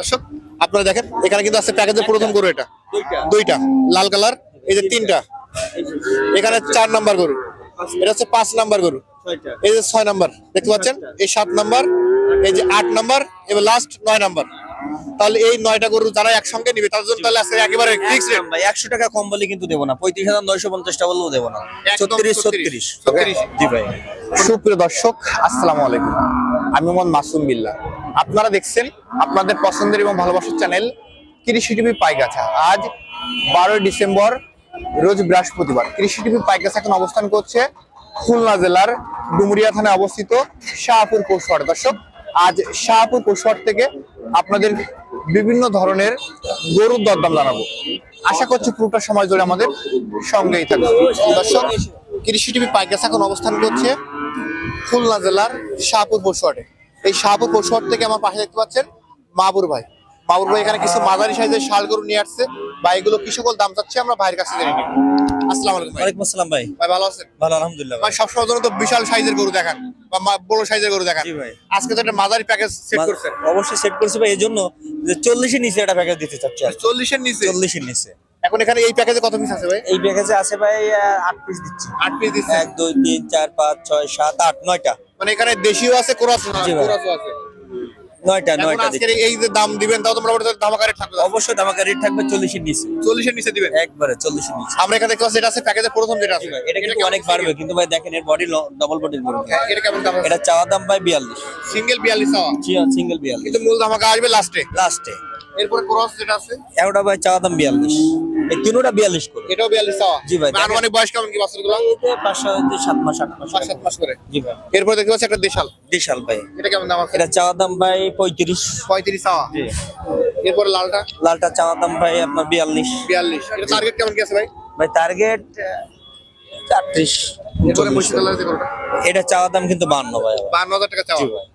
দর্শক আপনারা দেখেন এখানে কিন্তু আছে প্যাকেজের প্রথম গরু এটা। দুইটা। লাল কালার এই যে তিনটা। এখানে চার নাম্বার গরু। এটা হচ্ছে পাঁচ নাম্বার গরু। এই যে ছয় নাম্বার দেখতে পাচ্ছেন? এই সাত নাম্বার এই যে আট নাম্বার এবং লাস্ট নয় নাম্বার। তাহলে এই নয়টা গরু যারা একসঙ্গে নিবে তাদের জন্য তাহলে আজকে একেবারে ফিক্স রেট ভাই একশো টাকা কম বলে কিন্তু দেবো না। পঁয়ত্রিশ হাজার নয়শো পঞ্চাশ টাকা বললেও দেবো না। একদম ছত্রিশ 36, ছত্রিশ। 36 জি ভাই। সুপ্রিয় দর্শক আসসালামু আলাইকুম। আমি মোহাম্মদ মাসুম বিল্লাহ। আপনারা দেখছেন আপনাদের পছন্দের এবং ভালোবাসার চ্যানেল কৃষি টিভি পাইগাছা। আজ বারোই ডিসেম্বর, রোজ বৃহস্পতিবার। কৃষি টিভি পাইগাছা এখন অবস্থান করছে খুলনা জেলার ডুমুরিয়া থানায় অবস্থিত শাহপুর পৌষহাট দর্শক, আজ শাহপুর পৌষহাট থেকে আপনাদের বিভিন্ন ধরনের গরুর দরদাম জানাব। আশা করছি পুরোটা সময় ধরে আমাদের সঙ্গেই থাকবে দর্শক, কৃষি টিভি পাইগাছা এখন অবস্থান করছে খুলনা জেলার শাহপুর পশুহাটে এই শাহপুর পশুহাট থেকে আমার পাশে দেখতে পাচ্ছেন মাবুর ভাই। মাবুর ভাই এখানে কিছু মাঝারি সাইজের শাল গরু নিয়ে আসছে। বা এগুলো কি সকল দাম চাচ্ছে আমরা ভাইয়ের কাছে জেনে নিব। আসসালামু আলাইকুম ভাই। ওয়ালাইকুম আসসালাম ভাই। ভাই ভালো আছেন? ভালো আলহামদুলিল্লাহ ভাই। ভাই সবসময় জন্য তো বিশাল সাইজের গরু দেখান বা বড় সাইজের গরু দেখান। জি ভাই। আজকে তো একটা মাঝারি প্যাকেজ সেট করছেন। অবশ্যই সেট করছি ভাই এই জন্য যে চল্লিশের নিচে একটা প্যাকেজ দিতে চাচ্ছি আর কি। চল্লিশের নিচে? চল্লিশের নিচে। এখন এখানে এই প্যাকেজে কত পিস আছে ভাই? এই প্যাকেজে আছে ভাই আহ, আট পিস দিচ্ছি। আট পিস দিচ্ছে এক দুই তিন চার পাঁচ ছয় সাত আট নয়টা। মানে এখানে দেশিও আছে কোরাস ভাই। কোরাসও আছে। নয়টা নয়টা আজকের এই যে দাম দিবেন তাও তো মোটামুটি ধামাকা রেট থাকবে। অবশ্যই আমাকে রেট থাকবে চল্লিশের নিচে। চল্লিশের নিচে দিবেন? একবারে চল্লিশের নিচে। আমরা এখানে দেখতে এটা আছে প্যাকেজের প্রথম যেটা আছে। এটা কিন্তু অনেক বাড়বে কিন্তু ভাই দেখেন এর বডি ডবল হ্যাঁ, এটা কেমন দাম এটা চাওয়া দাম ভাই বিয়াল্লিশ। সিঙ্গেল বিয়াল্লিশ চাওয়া? সিঙ্গেল বিয়াল্লিশ। কিন্তু মূল ধামাকা আসবে লাস্টে লাস্টে এরপরে ক্রস যেটা আছে? ভাই চাওয়া দাম বিয়াল্লিশ। এই তিনোটা বিয়াল্লিশ করে। এটাও বিয়াল্লিশ চাওয়া জি ভাই, দেখেন। আনুমানিক বয়স কেমন কি বাছুরগুলো? এতে সাত মাস আট মাস সাত মাস করে। জি ভাই। এরপরে দেখতে পাচ্ছি একটা দেশাল। ভাই। এটা কেমন দাম আছে? এটা চাওয়া দাম ভাই পঁয়ত্রিশ। পঁয়ত্রিশ চাওয়া জি। এরপরে লালটা? লালটা চাওয়া দাম ভাই আপনার বিয়াল্লিশ। বিয়াল্লিশ। এটা টার্গেট কেমন কি আছে ভাই? ভাই টার্গেট চারত্রিশ এটা চাওয়া দাম কিন্তু বান্ন ভাই বান্ন হাজার টাকা চাওয়া। ভাই।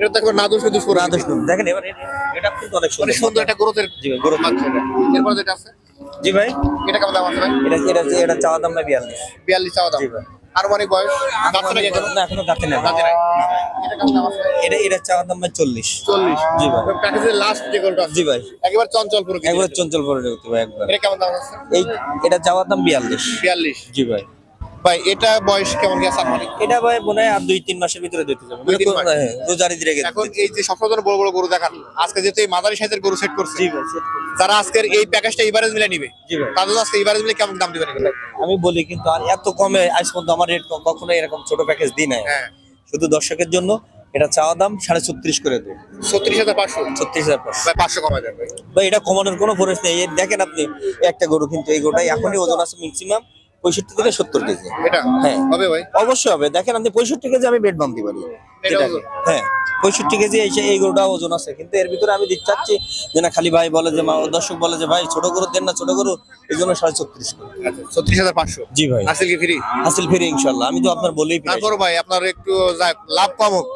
এটা তো একবার নাদুস নাদুস করে না দেখেন এবার এটা- কিন্তু অনেক সুন্দর। সুন্দর একটা গ্রোথের জি ভাই, এটা। এরপরে যেটা আছে? জি ভাই। এটা কেমন দাম আছে ভাই? এটা এটা এটা চাওয়া দাম ভাই বিয়াল্লিশ? বিয়াল্লিশ চাওয়া দাম। জি ভাই। আনুমানিক বয়স? বাচ্চা নাকি এখনও? না এখনও দাঁতে না দাঁতে নাই। এটা কেমন দাম আছে? এটা এটা চাওয়া দাম ভাই চল্লিশ। চল্লিশ। জি ভাই। প্যাকেজের লাস্ট যে জি ভাই। একেবারে চঞ্চল পুরো একবার চঞ্চল ভাই একবার। এটা কেমন দাম আছে? এই এটা চাওয়ার দাম বিয়াল্লিশ। বিয়াল্লিশ। জি ভাই। ভাই এটা বয়স কেমন গেছে আপনার এটা ভাই মনে হয় আর দুই তিন মাসের ভিতরে দিতে যাবে। রোজার ঈদের আগে এখন এই যে সবসময় বড় বড় গরু দেখান আজকে যেহেতু এই মাদারি সাইজের গরু সেট করছে জি ভাই set যারা আজকের এই প্যাকেজটা এভারেজ মিলে নিবে জি ভাই। তাদের আজকে এভারেজ মিলে কেমন দাম দিবেন আমি বলি কিন্তু আর এত কমে আজ পর্যন্ত আমার রেট কখনো এরকম ছোট প্যাকেজ দিই নাই। হ্যাঁ। শুধু দর্শকের জন্য এটা চাওয়া দাম সাড়ে ছত্রিশ করে দেবো। ছত্রিশ হাজার পাঁচশো। ছত্রিশ হাজার পাঁচশো। পাঁচশো কমা যাবে ভাই। এটা কমানোর কোনো ফরেস নেই। দেখেন আপনি একটা গরু কিন্তু এই গরুটাই এখনই ওজন আছে ম্যাক্সিমাম পঁয়ষট্টি থেকে সত্তর কেজি। এটা? হ্যাঁ। হবে ভাই? অবশ্যই হবে। দেখেন আপনি পঁয়ষট্টি কেজি আমি বেড বাঁধতে পারি? হ্যাঁ। পঁয়ষট্টি কেজি এসে এই গরুটা ওজন আছে। কিন্তু এর ভিতরে আমি দিতে চাচ্ছি যে না খালি ভাই বলে যে মা- দর্শক বলে যে ভাই ছোট গরু দেন না ছোট গরু এই জন্য সাড়ে ছত্রিশ আচ্ছা ছত্রিশ হাজার পাঁচশো? জি ভাই। আসলে কি ফ্রি? হাসিল ফিরে ইনশাল্লাহ। আমি তো আপনার বলেই তারপর ভাই আপনার একটু লাভ কম হোক।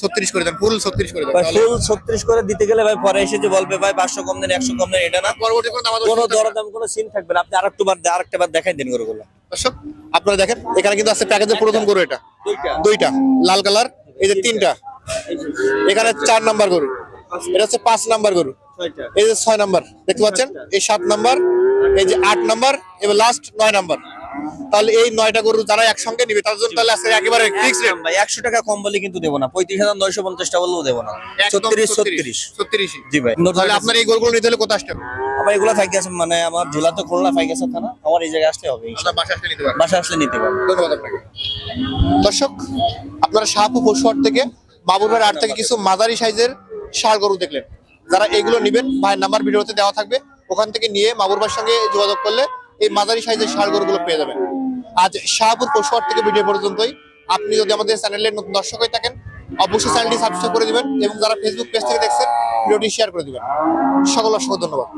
ছত্রিশ করে দেন ফুল ছত্রিশ করে দেন ফুল ছত্রিশ করে দিতে গেলে ভাই পরে এসে যে বলবে ভাই পাঁচশো কম দেন একশো কম দেন এটা না? পরবর্তী কোনো দাম কোনো দরদাম কোনো সিন থাকবে না। আপনি আরেকটু বার আরেকটা বার দেখাই দিন গরুগুলো। দর্শক আপনারা দেখেন এখানে কিন্তু আছে প্যাকেজের প্রথম গরু এটা। দুইটা। দুইটা লাল কালার এই যে তিনটা। এখানে চার নাম্বার গরু। এটা হচ্ছে পাঁচ নাম্বার গরু। এই যে ছয় নাম্বার দেখতে পাচ্ছেন? এই সাত নাম্বার এই যে আট নাম্বার এবং লাস্ট নয় নাম্বার। তাহলে এই নয়টা গরু যারা একসঙ্গে নিবে তাদের জন্য তাহলে একেবারে ফিক্স রেট ভাই একশো টাকা কম বলে কিন্তু দেবো না। পঁয়ত্রিশ হাজার নয়শো বললেও দেবো না। ছত্রিশ ছত্রিশ। ছত্রিশ। জি ভাই। তাহলে আপনার এই গরুগুলো নিতে হলে কোথায় আসতে হবে? আমার এগুলো ফাইক মানে আমার ঝোলা তো খুলনা ফাইক আছে থানা। আমার এই জায়গায় আসতে হবে বাসা আসলে নিতে পারবেন। বাসা আসলে নিতে পারব ধন্যবাদ আপনাকে। দর্শক আপনারা শাহপু পশুহাট থেকে বাবুরবাড়ি হাট থেকে কিছু মাঝারি সাইজের সার গরু দেখলেন। যারা এগুলো নেবেন ভাইয়ের নাম্বার ভিডিওতে দেওয়া থাকবে। ওখান থেকে নিয়ে মাবুরবার সঙ্গে যোগাযোগ করলে এই মাঝারি সাইজের ষাড় গরুগুলো পেয়ে যাবেন। আজ শাহপুর পশুহাট থেকে ভিডিও পর্যন্তই। আপনি যদি আমাদের চ্যানেলের নতুন দর্শক হয়ে থাকেন, অবশ্যই চ্যানেলটি সাবস্ক্রাইব করে দিবেন এবং যারা ফেসবুক পেজ থেকে দেখছেন, ভিডিওটি শেয়ার করে দিবেন। সকল অসংখ্য ধন্যবাদ।